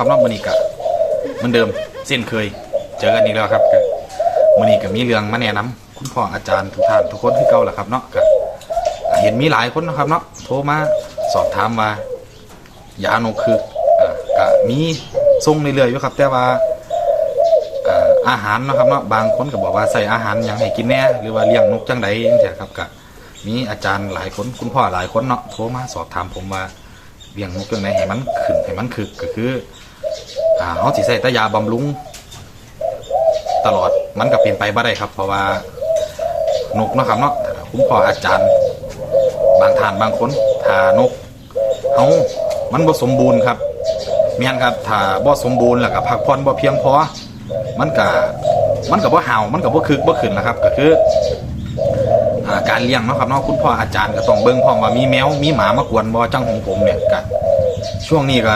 ครับนามันนี้กะเหมือนเดิมเส้นเคย เจอกันอีกแล้วครับกะมันนี้ก็มีเรื่องมาแนะนำคุณพ่ออาจารย์ทุกท่านทุกคนที่เก่าแหละครับเนาะกะเห็นมีหลายคนนะครับเนาะโทรมาสอบถามว่ายานกคืออกะมีส่งเรื่อยๆอยู่ครับ แต่ว่าอาหารนะครับเนาะบางคนก็บอกว่าใส่อาหารหยังให้กินแน่หรือว่าเลี้ยงนกจังใดจังซี่ครับกะมีอาจารย์หลายคนคุณพ่อหลายคนเนาะโทรมาสอบถามผมว่าเลี้ยงนกยังไงให้มันขึ้นให้มันคึกก็คือ อ่าเขาสิใส่แตายาบำรุงตลอดมันก็เป็นไปบ่ได้ครับ เพราะว่านกเนาะครับเนาะถ้าคุณพ่ออาจารย์ บางท่านบางคนถ้านกเขามันบ่สมบูรณ์ครับเมียนครับถ้าบ่สมบูรณ์แล้วก็พักผ่อนบ่เพียงพอมันก็มันก็บ่เห่ามันก็บ่คึกบ่ขึ้นนะครับ ก็คืออ่าการเลี้ยงเนาะครับเนาะคุณพ่ออาจารย์ก็ต้องเบิ่งพร้อมว่ามีแมวมีหมามากวนบ่จังของผมเนี่ยก็ช่วงนี้ก็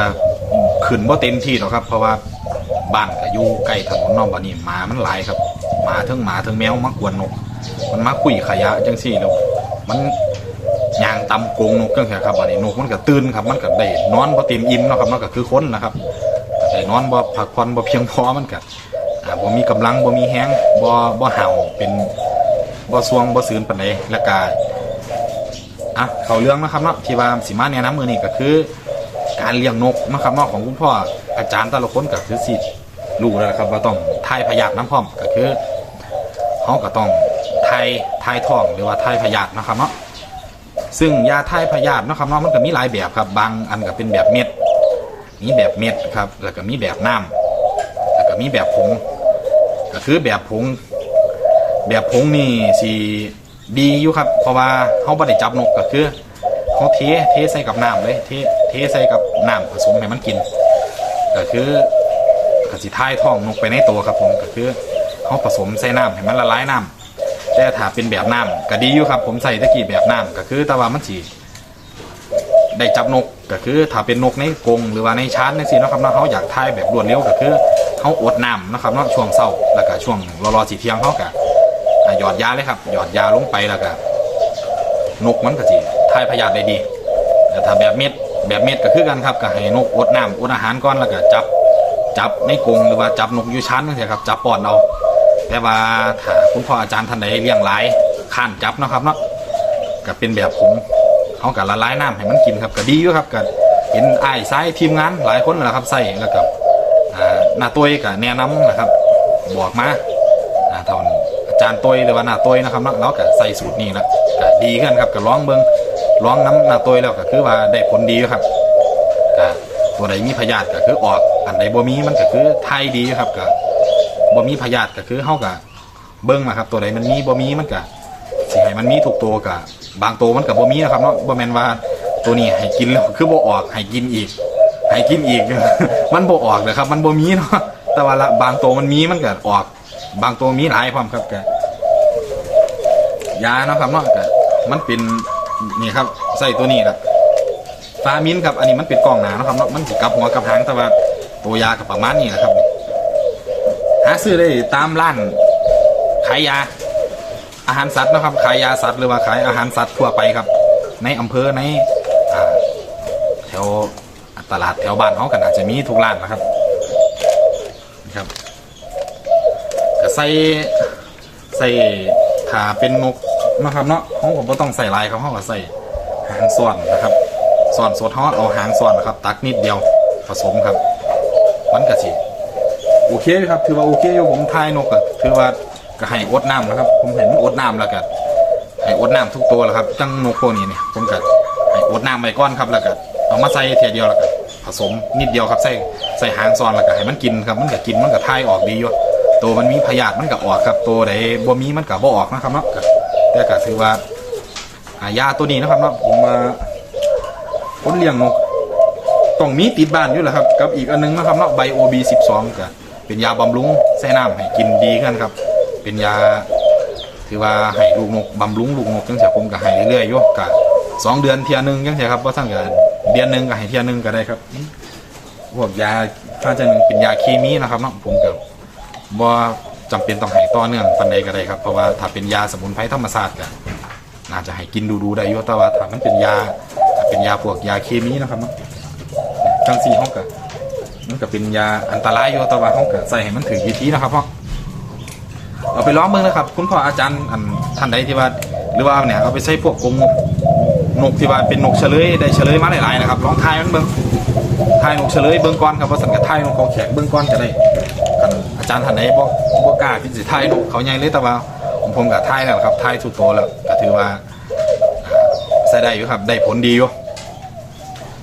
ขึ้นบ่เต็มที่หรอกครับ เพราะว่าบ้านก็อยู่ใกล้ถนนนาะบัดนี้หมามันหลายครับหมาทั้งหมาทั้งแมวมากวนนก มันมาคุยขยะจังซี่แล้วมันยางตำกงนกจังซี่ครับบัดนี้นกมันก็ตื่นครับ มันก็ได้นอนบ่เต็มอิ่มเนาะครับมันก็คือคนนะครับได้นอนบ่พักผ่อนบ่เพียงพอมันก็บ่มีกำลังบ่มีแฮงบ่บ่เห่าเป็นบ่สวงบ่ซืนปานใดแล้วก็อะเขาเรื่องนะครับเนาะที่ว่าสิมาแนะนำมื้อนี้ก็คือ การเลี้ยงนกนะครับเนาของคุณพ่ออาจารย์แต่ละคนก็คือสิรู้แล้วนะครับว่าต้องทายพยาธิน้ำพร้อมก็คือเฮาก็ต้องทายทายท้องหรือว่าทายพยาธินะครับเนาะซึ่งยาทายพยาธินะครับเนาะมันก็มีหลายแบบครับ บางอันก็เป็นแบบเม็ดมีแบบเม็ดครับแล้วก็มีแบบน้ำแล้วก็มีแบบผงก็คือแบบผง แบบผงนี่สีดีอยู่ครับ เพราะว่าเขาบ่ได้จับนกก็คือ เขาเทเทใส่กับน้ำเลยเทเทใส่กับน้ำผสมให้มันกิน ก็คือกสิท้ายท้องนกไปในตัวครับผมก็คือเขาผสมใส่น้ำให้มันละลายน้ำแต่ถ้าเป็นแบบน้ำก็ดีอยู่ครับ ผมใส่ตะกี้แบบน้ำก็คือแต่ว่ามันสีได้จับนกก็คือถ้าเป็นนกในกรงหรือว่าในชาร์จในสินะครับเนาะเขาอยากทายแบบรวดเร็วก็คือเขาอดน้ำนะครับเนาะช่วงเศร้าแล้วก็ช่วงรอรอสีเทียงเขาก็อะหยอดยาเลยครับ หยอดยาลงไปแล้วก็นกมันก็สิ ทายพยาธิได้ดีแต่ถ้าแบบเม็ดแบบเม็ดก็คือกันครับก็ให้นกอดน้ำอดอาหารก่อนแล้วก็จับจับในกรงหรือว่าจับนกอยู่ชั้นนั่นสิครับจับปอนเอาแต่ว่าถ้าคุณพ่ออาจารย์ท่านใดเลี้ยงหลายข้านจับนะครับเนาะก็เป็นแบบผงเขาก็ละลายน้ำให้มันกินครับก็ดีอยู่ครับก็เห็นไอ้ายซ้ายทีมงานหลายคนแหละครับใส่แล้วก็อ่าหน้าตัวก็แนะนำนะครับบอกมาอาเท่าอาจารย์ต้อยหรือว่าหน้าต้อยนะครับเนาะเราก็ใส่สูตรนี้แล้วก็ดีขึ้นครับก็ร้องเบิ้ง ร้องน้ำหน้าต้อยแล้วก็คือว่าได้ผลดีครับก็ตัวใดมีพยาธิก็คือออกอันใดบ่มีมันก็คือไทยดีครับก็บ่มีพยาธิก็คือเฮาก็เบิ้งนะครับ ตัวใดมันมีบ่มีมันก็สิให้มันมีทุกตัวก็บางตัวมันก็บ่มีนะครับเนาะบ่แม่นว่าตัวนี้ให้กินแล้วคือบ่ออกให้กินอีกให้กินอีก มันบ่ออกเลยครับ มันบ่มีเนาะแต่ว่าละบางตัวมันมีมันก็ออก บางตัวมีหลายพร้อมครับก็ยาเนาะครับเนาะก็มันเป็น นี่ครับใส่ตัวนี้ครับฟามินครับอันนี้มันเป็นกล่องหนาเนาะครับมันกับหัวกับหางแต่ว่าตัวยากับประมาณนี้นะครับหาซื้อได้ตามร้านขายยา อาหารสัตว์นะครับขายยาสัตว์หรือว่าขายอาหารสัตว์ทั่วไปครับ ในอำเภอในอแถวตลาดแถวบ้านเขาก็น่าจะมีทุกร้านนะครับนี่ครับก็ใส่ใส่ถ้าเป็นนก นะครับเนาะเขาผมก็ต้องใส่ลายครับเขาก็ใส่หางส่วนนะครับส่วนสดเขาเอาหางส่วนนะครับ ตักนิดเดียวผสมครับมันก็สิโอเคครับ ถือว่าโอเคอยู่ผมทายนกก็ถือว่าก็ให้อดน้ำนะครับ ผมเห็นมันอดน้ำแล้วก็ให้อดน้ำทุกตัวแล้วครับจังนกพวกนี้เนี่ยผมก็ให้อดน้ำไปก้อนครับแล้วก็เอามาใส่เทียเดียวแล้วก็ผสมนิดเดียวครับใส่ใส่หางซอนแล้วก็ให้มันกินครับมันก็กินมันก็ทายออกดีอยู่ตัวมันมีพยาธิมันก็ออกครับตัวใดบ่มีมันก็บ่ออกนะครับเนาะ แต่ก็ถือว่าอายาตัวนี้นะครับเนาะผมมาคนเลี้ยงนกต้องมีติดบ้านอยู่แหละครับ กับอีกอันนึงนะครับเนาะไบโอบีสิบสองก็เป็นยาบำรุงใส่น้ำให้กินดีกันครับ เป็นยาถือว่าให้ลูกนกบำรุงลูกนกจังเสียผมก็ให้เรื่อยๆอยู่ก็สองเดือนเทียหนึงจังเสียครับว่าสั่งกันเดือนหนึงก็ให้เทียหนึงก็ได้ครับพวกยาถ้าจะหนึ่งเป็นยาเคมีนะครับเนาะผมก็บ่ จำเป็นต้องให้ต่อเนื่องปันใดก็ได้ครับเพราะว่าถ้าเป็นยาสมุนไพรธรรมศาสตร์ก็น่าจะให้กินดูๆได้อยู่แต่ว่าถ้ามันเป็นยาเป็นยาพวกยาเคมีนะครับเนาะจังสี่ห้องกับมันก็เป็นยาอันตรายอยู่แต่ว่าห้องกับใส่ให้มันถึงวิธีนะครับพ่อเอาไปล้องเบิ่งนะครับ คุณพ่ออาจารย์อันท่านใดที่ว่าหรือว่าเนี่ยเอาไปใส่พวกกงนกนกที่ว่าเป็นนกเฉลยได้เฉลยมาหลายๆนะครับลองทายมันเบิ่งทายนกเฉลยเบิ่งก่อนครับว่าสังกัดทายนกเขาแขกเบิ่งก่อนจะได้กัน อาจารย์ท่านใดบ่บ่กล้าที่จะทายนกเขาใหญ่เลยแต่ว่าผมผมกับทายแล้วครับทายสุดโตแล้วก็ถือว่าใส่ได้อยู่ครับ ได้ผลดีอยู่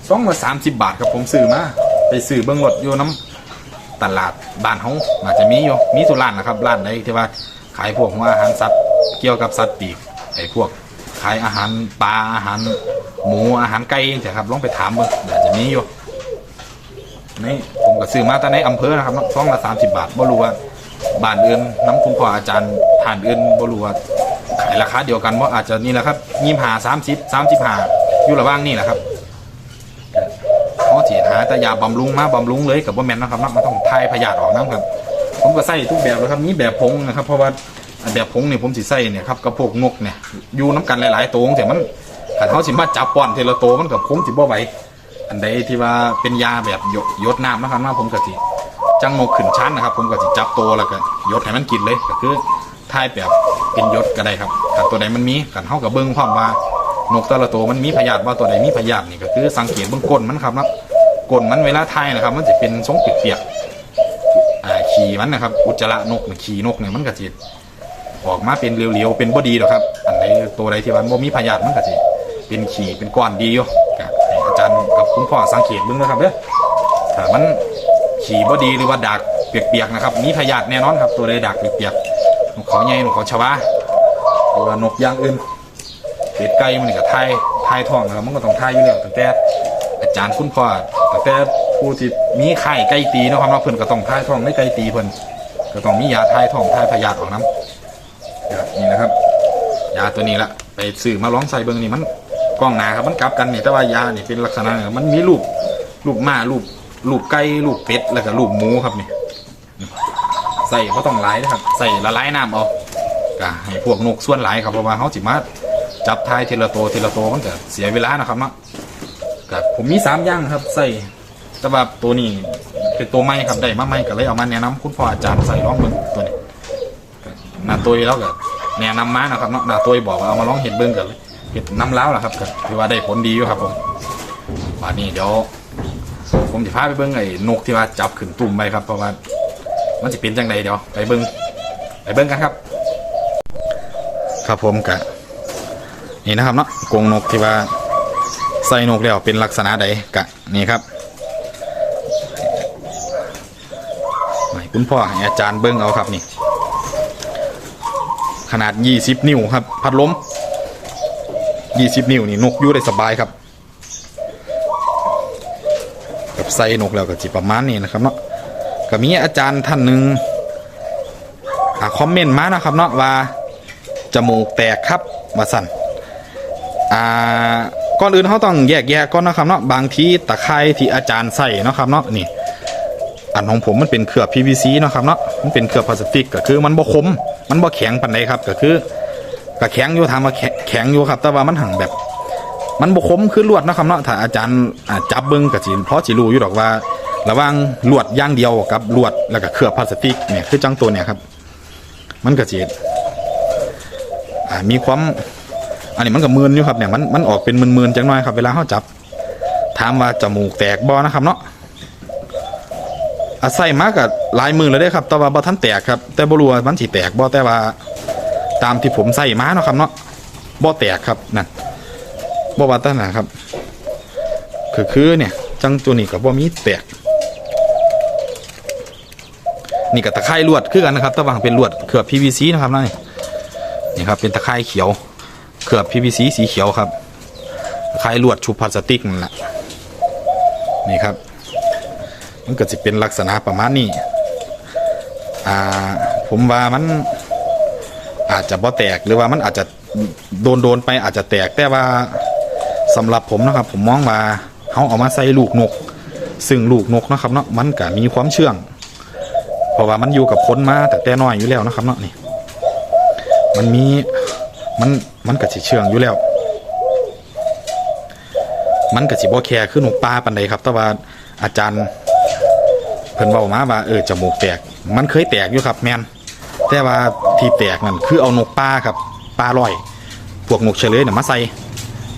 สองมาสามสิบบาทครับผมซื้อมาไปซื้อเบิ้งรถอยู่น้ำตลาดบ้านเฮาอาจจะมีอยู่มีสุร้านนะครับร้านใดที่ว่าขายพวกหัวอาหารสัตว์เกี่ยวกับสัตว์ปีกไอ้พวกขายอาหารปลาอาหารหมูอาหารไก่ใช่ครับลองไปถามเบิ้งอาจจะมีอยู่ นี่ผมก็ซื้อมาแต่ในอำเภอนะครับสองละสามสิบบาทบ่รู้ว่าบ้านอื่นน้ำคุณพ่ออาจารย์ผ่านอื่นบ่รู้ว่าขายราคาเดียวกันว่าอาจจะนี่แหละครับยี่หาสามสิบสามสิบห้าอยู่ระว่างนี่แหละครับเขาจียหาแต่ยาบำรุงมาบำรุงเลยกับว่าแมนนะครับนาะมันต้องทายพยาธิออกนะครับ ผมก็ใส่ทุกแบบเลยครับนี่แบบผงนะครับ เพราะว่าแบบผงเนี่ยผมสิใส่เนี่ยครับกับพวกนกเนี่ยอยู่น้ำกันหลายๆตัวแต่มันขันเขาสิมาจับป้อนเทละตัวมันกับผมสิบ่ไหว อันใดที่ว่าเป็นยาแบบหยดยดน้ำนะครับว่าผมก็สิจังนกขึ้นชั้นนะครับ ผมก็สิจับตัวแล้วก็ยดให้มันกินเลยก็คือทายแบบเป็นยดก็ได้ครับถ้าตัวใดมันมีกันเท่ากับเบิ้งพร้อมว่านกแต่ละตัวมันมีพยาธิว่าตัวใดมีพยาธินี่ก็คือสังเกตเบื้องก้นมันครับนะก้นมันเวลาทายนะครับ มันจะเป็นทรงเปียกๆขี่มันนะครับ อุจจาระนกขี่นกเนี่ยมันก็จะออกมาเป็นเหลวๆเป็นบดีหรอกครับ อันใดตัวใดที่ว่าบ่มีพยาธิมันก็จะเป็นขี่เป็นก้อนดีอยู่ กับคุณพ่อสังเกตเบื้องนะครับเด้อถ้ามันขี่บ่ดีหรือว่าดักเปียกๆนะครับมีพยาธิแน่นอนครับ ตัวใดดักเปียกๆนกเขาใหญ่นกเขาชวาหรือว่านกอย่างอื่นเป็ดไก่มันก็ทายทายท้องแล้วมันก็ต้องทายอยู่แล้วตั้งแต่อาจารย์คุณพ่อตั้งแต่ผู้ที่มีไข่ไก่ตีนะครับเนาเพิ่นก็ต้องทายท้องไม่ไก่ตีเพิ่นก็ต้องมียาทายท้องทายพยาธิออกน้ำนี่นะครับ ยาตัวนี้ละไปซื้อมาลองใส่เบิ่งนี่มัน กล้องหนาครับมันกลับกันนี่แต่ว่ายานี่เป็นลักษณะมันมีรูปรูปหมารูปรูปไก่รูปเป็ดแล้วก็รูปหมูครับนี่ใส่เพราะต้องหลายนะครับใส่ละลายน้ำเอาก็ให้พวกนกส่วนหลายครับเพราะว่าเขาสิมาจับทายทีละตัวทีละตัวมันก็เสียเวลานะครับเนาะกับผมมีสามอย่างครับใส่แต่ว่าตัวนี้เป็นตัวใหม่ครับได้มาใหม่ก็เลยเอามาแนะนำคุณพ่ออาจารย์ใส่ลองเบิ่งตัวนี้หน้าตัวแล้วก็แนะนำมานะครับเนาะหน้าตัวบอกว่าเอามาลองเห็ดเบิ่งกันเลย เห็ดน้ำล้าวแหละครับก็ถือว่าได้ผลดีอยู่ครับผมวันนี้เดี๋ยวผมจะพาไปเบิ่งไอ้นกที่ว่าจับขึ้นตุ่มไปครับเพราะว่ามันจะเป็นจังไดเดี๋ยวไปเบิ่งไปเบิ่งกันครับ ครับผมกะนี่นะครับเนาะกรงนกที่ว่าใส่นกแล้วเป็นลักษณะใดกะนี่ครับคุณพ่อให้อาจารย์เบิ้งเอาครับนี่ ขนาด 20 นิ้วครับ พัดลม 20นิ้วนี่นกอยู่ได้สบายครับ กับใส่นกแล้วก็จิประมาณนี้นะครับเนาะก็มีอาจารย์ท่านหนึ่งอ่าคอมเมนต์มานะครับเนาะว่าจมูกแตกครับมาสั่นอ่าก่อนอื่นเขาต้องแยกแยะก่อนนะครับเนาะบางทีตะไคร้ที่อาจารย์ใส่นะครับเนาะนี่อันของผมมันเป็นเครือ PVC นะครับเนาะมันเป็นเครือพลาสติกก็คือมันบ่คม มันบ่แข็งปานใดครับก็คือ ก็แข็งอยู่ทางว่าแข็งอยู่ครับ แต่ว่ามันหังแบบ มันบ่คมคือลวดนะครับเนาะถ้าอาจารย์จับเบิ่งก็สิเพราะสิรู้อยู่ดอกว่า ระว่างลวดย่างเดียวกับลวดแล้วก็เครือพลาสติกเนี่ยคือจังตัวเนี่ยครับ มันก็สิอ่ามีความอันนี้มันก็มืนอยู่ครับเนี่ยมันมันออกเป็นมืนๆจังหน่อยครับ เวลาเขาจับถามว่าจมูกแตกบ่นะครับเนาะอาศัยมากกับลายมือเลยได้ครับ แต่ว่าบ่ทันแตกครับ แต่บ่รู้ว่มันสิแตกบ่แต่ว่า ตามที่ผมใส่มาเนาะครับเนาะบ่แตกครับนั่นบ่ว่าแตั้งนะครับ คือคือเนี่ยจังตัวนี้ก็บ่มีแตก นี่ก็ตะไคร่ลวดคือกันนะครับต่ว่าเป็นลวดเคลือบ PVC นะครับนั่นนี่นี่ครับเป็นตะไคร่เขียวเคลือบ PVC สีเขียวครับคล้ลวดชุบพลาสติกนั่นแหละนี่ครับ มันก็จะเป็นลักษณะประมาณนี้อ่าผมว่ามัน อาจจะบ่แตกหรือว่ามันอาจจะโดนโดนไปอาจจะแตกแต่ว่าสำหรับผมนะครับ ผมมองว่าเขาเอามาใส่ลูกนก ซึ่งลูกนกนะครับเนาะมันก็มีความเชื่อง เพราะว่ามันอยู่กับคนมาแต่แต่น้อยอยู่แล้วนะครับเนาะนี่ มันมีมันมันก็สิเชื่องอยู่แล้ว มันก็สิบ่แค่คือนกป่าปานใดครับ แต่ว่าอาจารย์เพิ่นเว้ามาว่าเออจมูกแตก มันเคยแตกอยู่ครับแม่น แต่ว่าที่แตกนั่นคือเอานกป่าครับป่าลอย พวกนกเฉลยน่ะมาใส่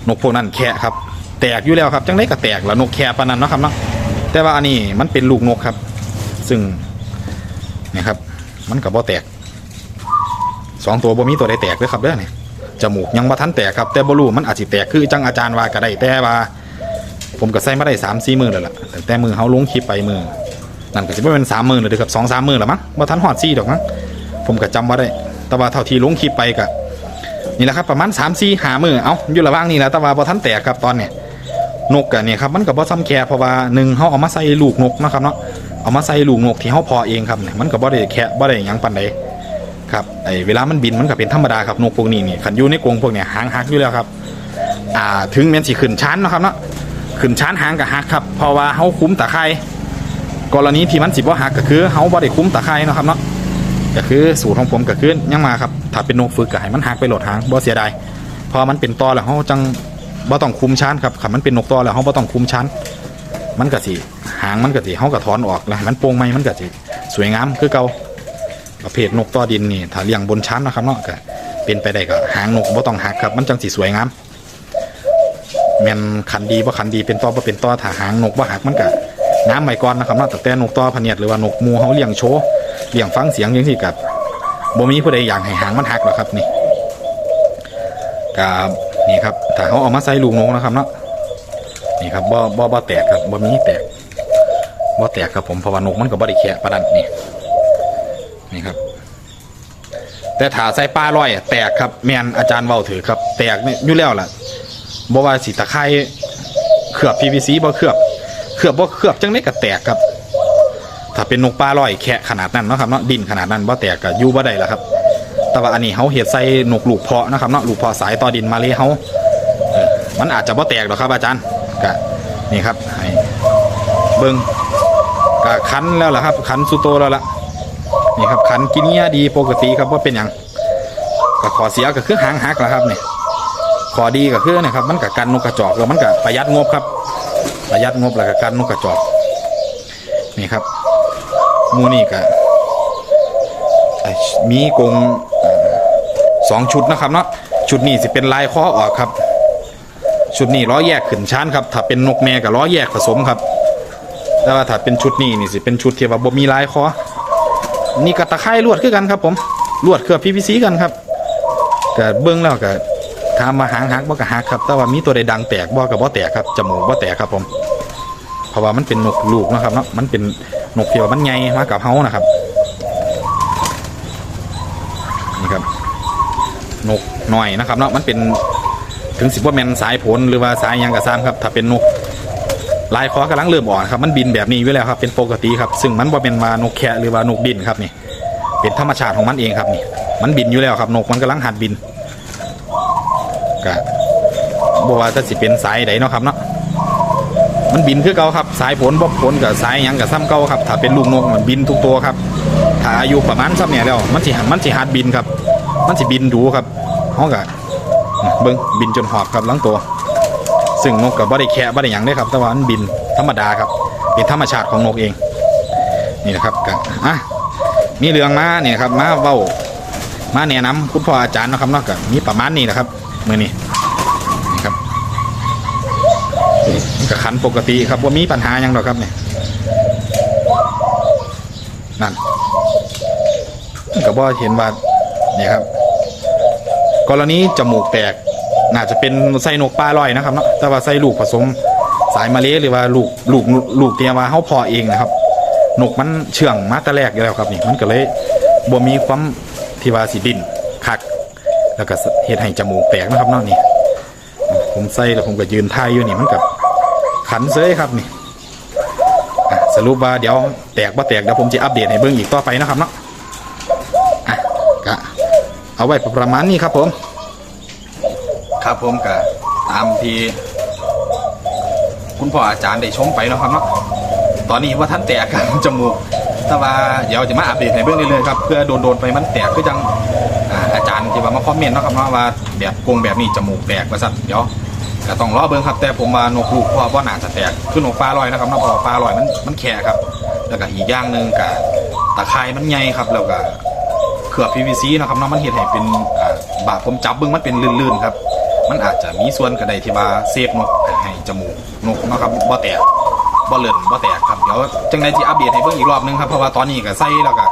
นกพวกนั้นแคะครับ แตกอยู่แล้วครับจังไดก็แตกแล้วนกแคะปานนั้นเนาะครับเนาะแต่ว่าอันนี้มันเป็นลูกนกครับ ซึ่งนี่ครับ มันก็บ่แตกสองตัวบ่มีตัวใดแตกเลยครับเด้อนี่จมูกยังบ่ทันแตกครับแต่บ่รู้มันอาจสิแตกคือจังอาจารย์ว่าก็ได้แต่ว่าผมก็ใส่มาได้สามสี่มือแล้วล่ะตั้งแต่มือเฮาลงคลิปไปมือนั่นก็สิบ่เป็นสามมือเลยเด้อครับสองสามมือแล้วมั้งบ่ทันฮอดสี่ดอกมั้ง ผมก็จำบ่าได้ แต่ว่าเท่าที่ลงคลิปไปก็นี่แหละครับประมาณ3 4 5มือเอาอยู่ระว่างนี้แหละแต่ว่าบ่ทันแตกครับตอนเนี้ยนกก็เนี่ยครับมันก็บ่ซ้ำแค่เพราะว่าหนึ่งเฮาเอามาใส่ลูกนกนะครับเนาะเอามาใส่ลูกนกที่เฮาพอเองครับเนี่ยมันก็บ่ได้แค่บ่ได้ยังปานใดครับไอเวลามันบินมันก็เป็นธรรมดาครับนกพวกนี้นี่คันอยู่ในกรงพวกเนี้ยหางหักอยู่แล้วครับอ่าถึงแม้นสิขึ้นชั้นนะครับเนาะขึ้นชานหางกับหักครับเพราะว่าเฮาคุ้มตะไคร่กรณีที่มันสิบ่หักก็คือเฮาบ่ได้คุ้มตะไคร่นะครับเนาะ ก็คือสูตรของผมก็คือยังมาครับถ้าเป็นนกฝึกก็ให้มันหักไปโหลดหางบ่เสียดายพอมันเป็นตอแล้วเฮาจังบ่ต้องคุมชานครับคันมันเป็นนกตอแล้วเฮาบ่ต้องคุมชานมันก็สิหางมันก็สิเฮาก็ถอนออกแล้วมันโป่งใหมมันก็สิสวยงามคือเก่าประเภทนกตอดินนี่ถ้าเลี้ยงบนชั้นนะครับเนาะก็เป็นไปได้ก็หางนกบ่ต้องหักครับมันจังสิสวยงามแม่นขันดีบ่ขันดีเป็นตอบ่เป็นตอถ้าหางนกบ่หักมันก็น้ำใหม่ก่อนนะครับเนาะแต่แต่นกตอพเนียดหรือว่านกมูเฮาเลี้ยงโชว์ เลี้ยงฟังเสียงจังซี่ก็บ่มีผู้ใดอยากให้หางมันหักหรอกครับนี่ก็นี่ครับถ้าเฮาเอามาใส่ลูกนกนะครับเนาะนี่ครับบ่บ่บ่แตกครับบ่มีแตกบ่แตกครับผมเพราะว่านกมันก็บ่ได้แคะปานนั้นนี่นี่ครับ แต่ถ้าใส่ปลาลอยอะแตกครับแมนอาจารย์เว้าถือครับ แตกเนี่ยอยู่แล้วล่ะบ่ว่าสิตะไคร้เคลือบ PVC บ่เคลือบเคลือบบ่เคลือบจังได๋ก็แตกครับ ถ้าเป็นนกปลาลอยแคะขนาดนั้นนะครับเนาะดินขนาดนั้นบ่แตกก็อยู่บ่ได้ล้วครับ แต่ว่าอันนี้เฮาเฮ็ดใส่นกลูกเพาะนะครับเนาะลูกเพาะสายต่อดินมาเลยเฮามันอาจจะบ่แตกหรอกครับ อาจารย์ก็นี่ครับให้เบิ่งก็คันแล้วล่ะครับ คันสุโตแล้วล่ะนี่ครับคันกินเงี้ยดีปกติครับว่าเป็นหยังก็ขอเสียก็คือหางหักแล้วครับเนี่ยขอดีก็คือเนะครับมันกับกันนกกระจอกแล้วมันกับประหยัดงบครับ ประหยัดงบแล้วก็กันนกกระจอกนี่ครับ มูนี่ก็ไอ้มีกงอสองชุดนะครับเนาะชุดนี้สิเป็นลายข้อออกครับ ชุดนี้ล้อแยกขึ้นชั้นครับ ถ้าเป็นนกแม่กับล้อแยกผสมครับ แต่ว่าถ้าเป็นชุดนี้นี่สิเป็นชุดที่ว่าบ่มีลายคอนี่ก็ตะไคร่ลวดคือกันครับ ผมลวดเคลือบ PVC กันครับก็เบื้องแล้วก็ถามมาหางหักบ่ก็หักครับ แต่ว่ามีตัวใดดังแตกบ่ก็บ่แตกครับจมูกบ่แตกครับผม เพราะว่ามันเป็นนกลูกนะครับเนาะมันเป็น นกเที่ว่ามันใหญ่มากับเฮานะครับ นี่ครับ นกหน้อยนะครับเนาะมันเป็นถึงสิบว่าแมนสายผลหรือว่าสายยังก็ตามครับ ถ้าเป็นนกลายคอกำลังเริ่มอ่อนครับมันบินแบบนี้อยู่แล้วครับเป็นปกติครับ ซึ่งมันบ่เป็นว่านกแคะหรือว่านกบินครับนี่เป็นธรรมชาติของมันเองครับนี่ มันบินอยู่แล้วครับ นกมันกำลังหัดบินก็บอกว่าจะสิเป็นสายใดเนาะครับเนาะ มันบินคือเก่าครับ สายผลบ่ผลกับสายยังกับซ้ำเก่าครับ ถ้าเป็นลูกนกมันบินทุกตัวครับ ถ้าอายุประมาณซ้ำเนี่ยแล้ว มันสิมันสิหัดบินครับ มันสิบินดูครับเฮาก็เบิ่งบินจนหอบครับลังตัว ซึ่งนกก็บ่ได้แคะบ่ได้หยังเด้ครับ แต่ว่ามันบินธรรมดาครับ เป็นธรรมชาติของนกเอง นี่นะครับก็อะมีเรื่องมาเนี่ยครับมาเว้ามาแนะนำคุณพ่ออาจารย์นะครับเนาก็มีประมาณนี้นะครับมื่อนี้ครับ มันก็ขันปกติครับว่ามีปัญหายังหรอกครับเนี่ยนั่นก็บ่เห็นว่าเนี่ยครับ กรณีจมูกแตกน่าจะเป็นไส้นกปลาลอยนะครับเนาะแต่ว่าไส้ลูกผสมสายมาเลหรือว่าลูกลูกลูกเตียว่าเขาพอเองนะครับนกมันเชื่องมาแต่แรกอยู่แล้วครับนี่มันก็เลยบ่มีความที่ว่าสิดินคัก แล้วก็เฮ็ดให้จมูกแตกนะครับเนาะนี่ผมใส่แล้วผมก็ยืนท่ายอยู่นี่มันกับ ขันเซยครับนี่สรุปว่าเดี๋ยวแตกบ่แตกเดี๋ยวผมจะอัปเดตให้เบิ่งอีกต่อไปนะครับเนาะอะเอาไว้ประมาณนี้ครับผม ครับผมก็ตามที่คุณพ่ออาจารย์ได้ชมไปนะครับเนาะตอนนี้ว่าท่านแตกครับจมูกแต่ว่าเดี๋ยวจะมาอัปเดตให้เบิ่งเรื่อยๆครับเพื่อโดนๆไปมันแตกคือจังอาจารย์ที่ว่ามาคอมเมนต์เนาะครับเนาะว่าแบบโกงแบบนี้จมูกแตกว่าสั่นเดี๋ยว ก็ต้องรอเบิ่งครับแต่ผมว่านกลูกพ่อบ่น่าจะแตกคือนกปลาลอยนะครับนาะเพราะว่าปลาลอยมันมันแข็ครับ แล้วก็อีกอย่างหนึ่งก็ตะไคร้มันใหญ่ครับ แล้วก็เคลือบ PVC นะครับเนาะมันเฮ็ดให้เป็นบาดผมจับเบิ่งมันเป็นลื่นๆครับมันอาจจะมีส่วนก็ไดที่ว่าเซฟนกให้จมูกนกนะครับบ่แตกบ่เลื่อนบ่แตกครับเดี๋ยวจังได๋สิอัปเดตให้เบิ่งอีกรอบนึงครับเพราะว่าตอนนี้ก็ใส่แล้วก็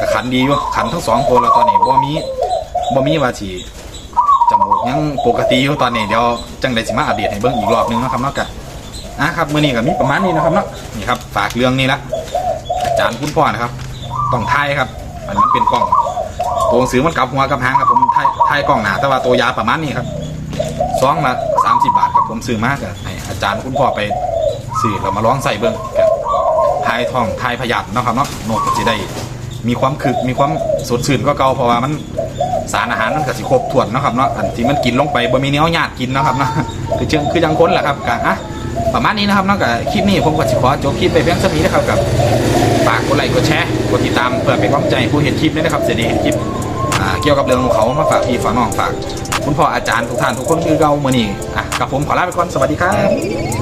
ก็ขันดีอยู่ขันทั้งสองตัวแล้วตอนนี้บ่มีบ่มีว่าสิจมูก ยังปกติอยู่ตอนนี้เดี๋ยวจังได๋สิมาอัปเดตให้เบิ่งอีกรอบนึงนะครับเนาะก็อะครับมื้อนี้ก็มีประมาณนี้นะครับเนาะนี่ครับฝากเรื่องนี้ละอาจารย์คุณพ่อนะครับต้องทายครับอันมันเป็นกล้องตัวหนังสือมันกลับหัวกลับหางครับผมทายทายกล้องหนาแต่ว่าตัวยาประมาณนี้ครับซองละสามสิบบาทครับผมซื้อมากอะอาจารย์คุณพ่อไปซื้อเรามาลองใส่เบิ้งกับทายทองทายพยาธินะครับเนาะโนดก็จะได้มีความคึกมีความสดชื่นก็เก่าเพราะว่ามัน สารอาหารมันก็สิครบถ้วนนะครับเนาะอันที่มันกินลงไปบ่มีเนื้อหยาดกินนะครับเนาะคือจังคือจังค้นแหละครับกะอะประมาณนี้นะครับเนาะกับคลิปนี้ผมก็สิขอจบคลิปไปเพียงเท่านี้นะครับกับฝากกดไลค์กดแชร์กดติดตามเพื่อเป็นกำลังใจผู้เห็นคลิปด้นะครับเสียดีเห็นคลิปเกี่ยวกับเรื่องของเขามาฝากพี่ฝากน้องฝาก คุณพ่ออาจารย์ทุกท่านทุกคนคือเราเมื่อนี้อะกับผมขอลาไปก่อนสวัสดีครับ